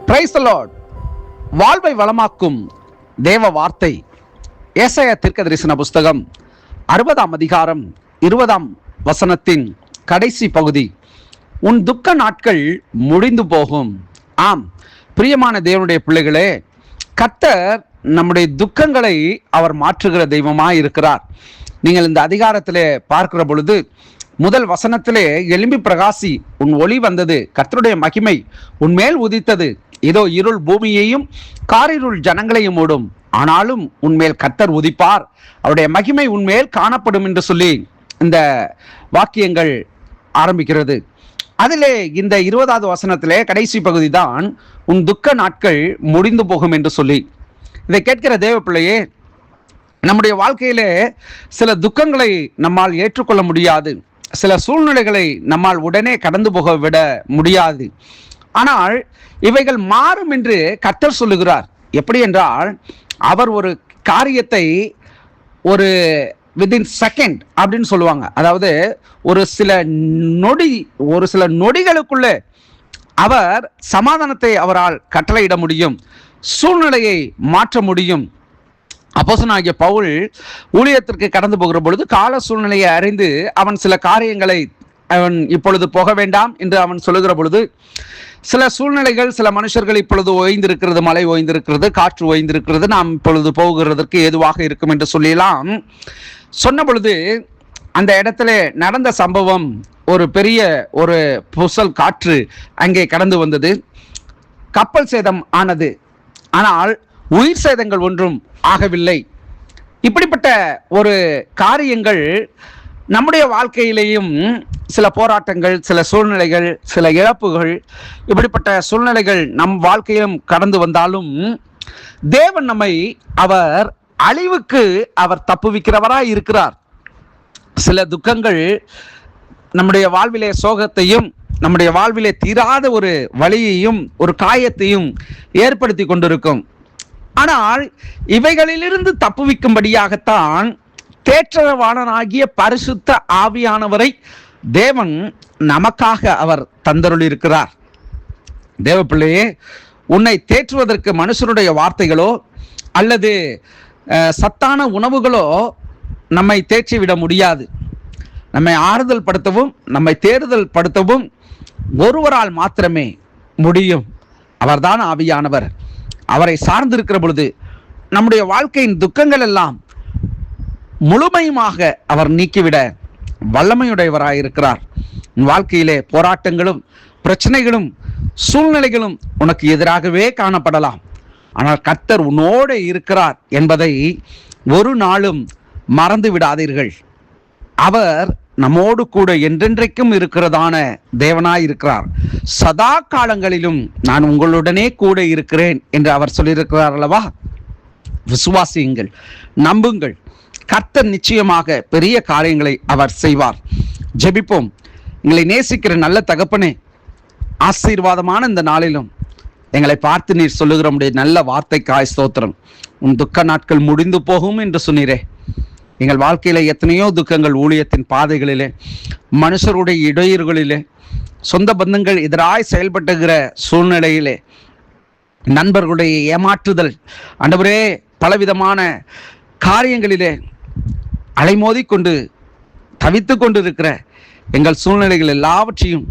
Price Lord வாழ்வை வளமாக்கும் தேவ வார்த்தை. ஏசாய தீர்க்க தரிசன புஸ்தகம் அறுபதாம் அதிகாரம் இருபதாம் வசனத்தின் கடைசி பகுதி. உன் துக்க நாட்கள் முடிந்து போகும். ஆம் பிரியமான தேவனுடைய பிள்ளைகளே கத்தர் நம்முடைய துக்கங்களை அவர் மாற்றுகிற தெய்வமாக இருக்கிறார் நீங்கள் இந்த அதிகாரத்திலே பார்க்கிற பொழுது முதல் வசனத்திலே எலும்பி பிரகாசி உன் ஒளி வந்தது கர்த்தருடைய மகிமை உன்மேல் உதித்தது. இதோ இருள் பூமியையும் காரிருள் ஜனங்களையும் மூடும். ஆனாலும் உன்மேல் கர்த்தர் உதிப்பார். அவருடைய மகிமை உன்மேல் காணப்படும் என்று சொல்லி இந்த வாக்கியங்கள் ஆரம்பிக்கிறது. அதிலே இந்த இருபதாவது வசனத்திலே கடைசி பகுதி தான் உன் துக்க நாட்கள் முடிந்து போகும் என்று சொல்லி. இதை கேட்கிற தேவ பிள்ளையே நம்முடைய வாழ்க்கையிலே சில துக்கங்களை நம்மால் ஏற்றுக்கொள்ள முடியாது. சில சூழ்நிலைகளை நம்மால் உடனே கடந்து போக விட முடியாது. ஆனால் இவைகள் மாறும் என்று கர்த்தர் சொல்லுகிறார். எப்படி என்றால் அவர் ஒரு காரியத்தை ஒரு வித்தின் செகண்ட் அப்படின்னு சொல்லுவாங்க. அதாவது ஒரு சில நொடி ஒரு சில நொடிகளுக்குள்ளே அவர் சமாதானத்தை அவரால் கட்டளையிட முடியும் சூழ்நிலையை மாற்ற முடியும். அப்போசனாகிய பவுல் ஊழியத்திற்கு கடந்து போகிற பொழுது கால சூழ்நிலையை அறிந்து அவன் சில காரியங்களை அவன் இப்பொழுது போக வேண்டாம் என்று அவன் சொல்லுகிற பொழுது சில சூழ்நிலைகள் சில மனுஷர்கள் இப்பொழுது ஓய்ந்திருக்கிறது மழை ஓய்ந்திருக்கிறது காற்று ஓய்ந்திருக்கிறது நாம் இப்பொழுது போகிறதற்கு ஏதுவாக இருக்கும் என்று சொல்லிலாம் சொன்ன பொழுது அந்த இடத்துல நடந்த சம்பவம் ஒரு பெரிய ஒரு புசல் காற்று அங்கே கடந்து வந்தது. கப்பல் சேதம் ஆனது. ஆனால் உயிர் சேதங்கள் ஒன்றும் ஆகவில்லை. இப்படிப்பட்ட ஒரு காரியங்கள் நம்முடைய வாழ்க்கையிலேயும் சில போராட்டங்கள் சில சூழ்நிலைகள் சில இழப்புகள் இப்படிப்பட்ட சூழ்நிலைகள் நம் வாழ்க்கையிலும் கடந்து வந்தாலும் தேவன் நம்மை அவர் அழிவுக்கு அவர் தப்புவிக்கிறவராய் இருக்கிறார். சில துக்கங்கள் நம்முடைய வாழ்விலே சோகத்தையும் நம்முடைய வாழ்விலே தீராத ஒரு வழியையும் ஒரு காயத்தையும் ஏற்படுத்தி கொண்டிருக்கும். ஆனால் இவைகளிலிருந்து தப்புவிக்கும்படியாகத்தான் தேற்றவாளனாகிய பரிசுத்த ஆவியானவரை தேவன் நமக்காக அவர் தந்தருளிருக்கிறார் தேவ பிள்ளையே உன்னை தேற்றுவதற்கு மனுஷனுடைய வார்த்தைகளோ அல்லது சத்தான உணவுகளோ நம்மை தேற்றிவிட முடியாது. நம்மை ஆறுதல் படுத்தவும் நம்மை தேறுதல் படுத்தவும் ஒருவரால் மாத்திரமே முடியும். அவர்தான் ஆவியானவர். அவரை சார்ந்திருக்கிற பொழுது நம்முடைய வாழ்க்கையின் துக்கங்கள் எல்லாம் முழுமையுமாக அவர் நீக்கிவிட வல்லமையுடையவராயிருக்கிறார். உன் வாழ்க்கையிலே போராட்டங்களும் பிரச்சனைகளும் சூழ்நிலைகளும் உனக்கு எதிராகவே காணப்படலாம். ஆனால் கர்த்தர் உன்னோடு இருக்கிறார் என்பதை ஒரு நாளும் மறந்து விடாதீர்கள் அவர் நம்மோடு கூட என்றென்றைக்கும் இருக்கிறதான தேவனாய் இருக்கிறார் சதா காலங்களிலும் நான் உங்களுடனே கூட இருக்கிறேன் என்று அவர் சொல்லியிருக்கிறார் அல்லவா? விசுவாசியுங்கள் நம்புங்கள். கர்த்தர் நிச்சயமாக பெரிய காரியங்களை அவர் செய்வார். ஜெபிப்போம். எங்களை நேசிக்கிற நல்ல தகப்பனே ஆசீர்வாதமான இந்த நாளிலும் எங்களை பார்த்து நீர் சொல்லுகிற உடைய நல்ல வார்த்தைக்காய் ஸ்தோத்திரம். உன் துக்க நாட்கள் முடிந்து போகும் என்று சொன்னீரே. எங்கள் வாழ்க்கையில் எத்தனையோ துக்கங்கள் ஊழியத்தின் பாதைகளிலே மனுஷருடைய இடையூறுகளிலே சொந்த பந்தங்கள் எதிராய் செயல்பட்டுகிற சூழ்நிலையிலே நண்பர்களுடைய ஏமாற்றுதல் ஆண்டவரே பலவிதமான காரியங்களிலே அலைமோதி கொண்டு தவித்து கொண்டு இருக்கிற எங்கள் சூழ்நிலைகள் எல்லாவற்றையும்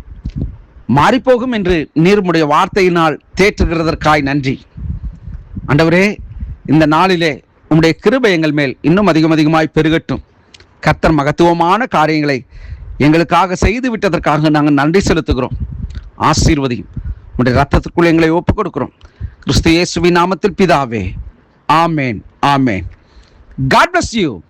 மாறிப்போகும் என்று நீர்முடைய வார்த்தையினால் தேற்றுகிறதற்காய் நன்றி. அண்டவரே இந்த நாளிலே உம்முடைய கிருபை எங்கள் மேல் இன்னும் அதிகம் அதிகமாய் பெருகட்டும். கர்த்தர் மகத்துவமான காரியங்களை எங்களுக்காக செய்து விட்டதற்காக நாங்கள் நன்றி செலுத்துகிறோம். ஆசீர்வதியும். உடைய ரத்தத்திற்குள் எங்களை ஒப்புக் கொடுக்கிறோம் கிறிஸ்து இயேசுவின் நாமத்தில் பிதாவே. ஆமேன் ஆமேன். God bless you